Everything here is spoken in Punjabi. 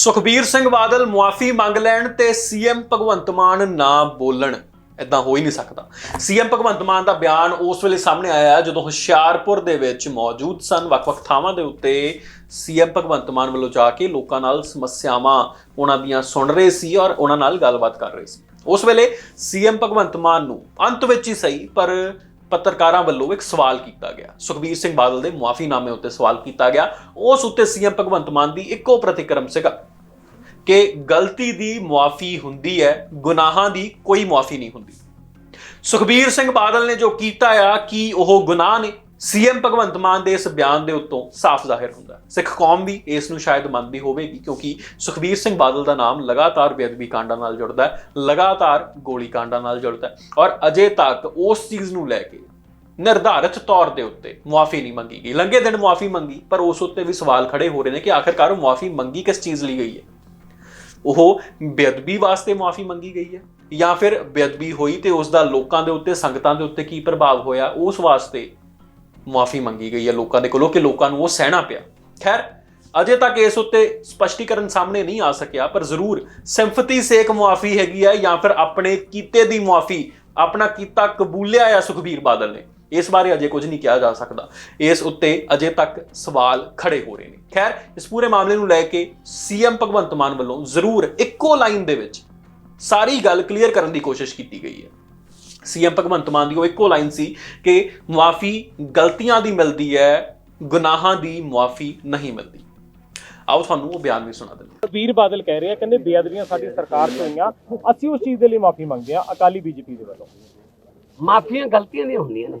ਸੁਖਬੀਰ ਸਿੰਘ ਬਾਦਲ ਮੁਆਫੀ ਮੰਗ ਲੈਣ ਤੇ ਸੀਐਮ ਭਗਵੰਤ ਮਾਨ ਨਾ ਬੋਲਣ। ਇਦਾਂ ਹੋ ਹੀ ਨਹੀਂ ਸਕਦਾ। ਸੀਐਮ ਭਗਵੰਤ ਮਾਨ ਦਾ ਬਿਆਨ ਉਸ ਵੇਲੇ ਸਾਹਮਣੇ ਆਇਆ ਜਦੋਂ ਹੁਸ਼ਿਆਰਪੁਰ ਦੇ ਵਿੱਚ ਮੌਜੂਦ ਸਨ। ਵੱਖ-ਵੱਖ ਥਾਵਾਂ ਦੇ ਉੱਤੇ ਸੀਐਮ ਭਗਵੰਤ ਮਾਨ ਵੱਲੋਂ ਜਾ ਕੇ ਲੋਕਾਂ ਨਾਲ ਸਮੱਸਿਆਵਾਂ ਉਹਨਾਂ ਦੀਆਂ ਸੁਣ ਰਹੇ ਸੀ ਔਰ ਉਹਨਾਂ ਨਾਲ ਗੱਲਬਾਤ ਕਰ ਰਹੇ ਸੀ। ਉਸ ਵੇਲੇ ਸੀਐਮ ਭਗਵੰਤ ਮਾਨ ਨੂੰ ਅੰਤ ਵਿੱਚ ਹੀ ਸਹੀ, ਪਰ ਪੱਤਰਕਾਰਾਂ ਵੱਲੋਂ ਇੱਕ ਸਵਾਲ ਕੀਤਾ ਗਿਆ। ਸੁਖਬੀਰ ਸਿੰਘ ਬਾਦਲ ਦੇ ਮੁਆਫੀਨਾਮੇ ਉੱਤੇ ਸਵਾਲ ਕੀਤਾ ਗਿਆ। ਉਸ ਉੱਤੇ ਸੀਐਮ ਭਗਵੰਤ ਮਾਨ ਦੀ ਇੱਕੋ ਪ੍ਰਤੀਕਰਮ ਸੀਗਾ। ਕਿ ਗਲਤੀ ਦੀ ਮੁਆਫੀ ਹੁੰਦੀ ਹੈ, ਗੁਨਾਹਾਂ ਦੀ ਕੋਈ ਮੁਆਫੀ ਨਹੀਂ ਹੁੰਦੀ। ਸੁਖਬੀਰ ਸਿੰਘ ਬਾਦਲ ਨੇ ਜੋ ਕੀਤਾ ਆ, ਕਿ ਉਹ ਗੁਨਾਹ ਨੇ? ਸੀਐਮ ਭਗਵੰਤ ਮਾਨ ਦੇ ਇਸ ਬਿਆਨ ਦੇ ਉੱਤੋਂ ਸਾਫ਼ ਜ਼ਾਹਿਰ ਹੁੰਦਾ ਸਿੱਖ ਕੌਮ ਵੀ ਇਸ ਨੂੰ ਸ਼ਾਇਦ ਮੰਨਦੀ ਹੋਵੇਗੀ, ਕਿਉਂਕਿ ਸੁਖਬੀਰ ਸਿੰਘ ਬਾਦਲ ਦਾ ਨਾਮ ਲਗਾਤਾਰ ਬੇਅਦਬੀ ਕਾਂਡਾਂ ਨਾਲ ਜੁੜਦਾ ਹੈ, ਲਗਾਤਾਰ ਗੋਲੀ ਕਾਂਡਾਂ ਨਾਲ ਜੁੜਦਾ ਹੈ ਔਰ ਅਜੇ ਤੱਕ ਉਸ ਚੀਜ਼ ਨੂੰ ਲੈ ਕੇ ਨਿਰਧਾਰਿਤ ਤੌਰ ਦੇ ਉੱਤੇ ਮੁਆਫੀ ਨਹੀਂ ਮੰਗੀ ਗਈ। ਲੰਘੇ ਦਿਨ ਮੁਆਫੀ ਮੰਗੀ, ਪਰ ਉਸ ਉੱਤੇ ਵੀ ਸਵਾਲ ਖੜੇ ਹੋ ਰਹੇ ਨੇ ਕਿ ਆਖਿਰਕਾਰ ਉਹ ਮੁਆਫੀ ਮੰਗੀ ਕਿਸ ਚੀਜ਼ ਲਈ ਗਈ ਹੈ? ਉਹ ਬੇਅਦਬੀ ਵਾਸਤੇ ਮੁਆਫੀ ਮੰਗੀ ਗਈ ਹੈ ਜਾਂ ਫਿਰ ਬੇਅਦਬੀ ਹੋਈ ਤੇ ਉਸ ਦਾ ਲੋਕਾਂ ਦੇ ਉੱਤੇ, ਸੰਗਤਾਂ ਦੇ ਉੱਤੇ ਕੀ ਪ੍ਰਭਾਵ ਹੋਇਆ, ਉਸ ਵਾਸਤੇ ਮੁਆਫੀ ਮੰਗੀ ਗਈ ਹੈ ਲੋਕਾਂ ਦੇ ਕੋਲੋਂ ਕਿ ਲੋਕਾਂ ਨੂੰ ਉਹ ਸਹਿਣਾ ਪਿਆ। ਖੈਰ, ਅਜੇ ਤੱਕ ਇਸ ਉੱਤੇ ਸਪਸ਼ਟੀਕਰਨ ਸਾਹਮਣੇ ਨਹੀਂ ਆ ਸਕਿਆ, ਪਰ ਜ਼ਰੂਰ ਸਿੰਪਥੀ ਸੇਕ ਮੁਆਫੀ ਹੈਗੀ ਹੈ ਜਾਂ ਫਿਰ ਆਪਣੇ ਕੀਤੇ ਦੀ ਮੁਆਫੀ, ਆਪਣਾ ਕੀਤਾ ਕਬੂਲਿਆ ਆ ਸੁਖਬੀਰ ਬਾਦਲ ਨੇ। ਇਸ ਬਾਰੇ ਅਜੇ ਕੁਝ ਨਹੀਂ ਕਿਹਾ ਜਾ ਸਕਦਾ। ਇਸ ਉੱਤੇ ਅਜੇ ਤੱਕ ਸਵਾਲ ਖੜੇ ਹੋ ਰਹੇ ਨੇ। ਖੈਰ ਇਸ ਪੂਰੇ ਮਾਮਲੇ ਨੂੰ ਲੈ ਕੇ ਸੀਐਮ ਭਗਵੰਤ ਮਾਨ ਵੱਲੋਂ ਜ਼ਰੂਰ ਇੱਕੋ ਲਾਈਨ ਦੇ ਵਿੱਚ ਸਾਰੀ ਗੱਲ ਕਲੀਅਰ ਕਰਨ ਦੀ ਕੋਸ਼ਿਸ਼ ਕੀਤੀ ਗਈ ਹੈ। ਸੀਐਮ ਭਗਵੰਤ ਮਾਨ ਦੀ ਉਹ ਇੱਕੋ ਲਾਈਨ ਸੀ ਕਿ ਮੁਆਫੀ ਗਲਤੀਆਂ ਦੀ ਮਿਲਦੀ ਹੈ ਗੁਨਾਹਾਂ ਦੀ ਮੁਆਫੀ ਨਹੀਂ ਮਿਲਦੀ। ਆਓ ਤੁਹਾਨੂੰ ਉਹ ਬਿਆਨ ਵੀ ਸੁਣਾ ਦਿੰਦੇ ਵੀਰ ਬਾਦਲ ਕਹਿ ਰਹੇ ਆ ਕਹਿੰਦੇ ਬੇਅਦਬੀਆਂ ਸਾਡੀ ਸਰਕਾਰ 'ਚ ਹੋਈਆਂ ਅਸੀਂ ਉਸ ਚੀਜ਼ ਦੇ ਲਈ ਮਾਫੀ ਮੰਗਦੇ ਆ ਅਕਾਲੀ ਬੀਜੇਪੀ ਦੇ ਵੱਲੋਂ। ਮਾਫੀਆਂ ਗਲਤੀਆਂ ਦੀਆਂ ਹੁੰਦੀਆਂ ਨੇ।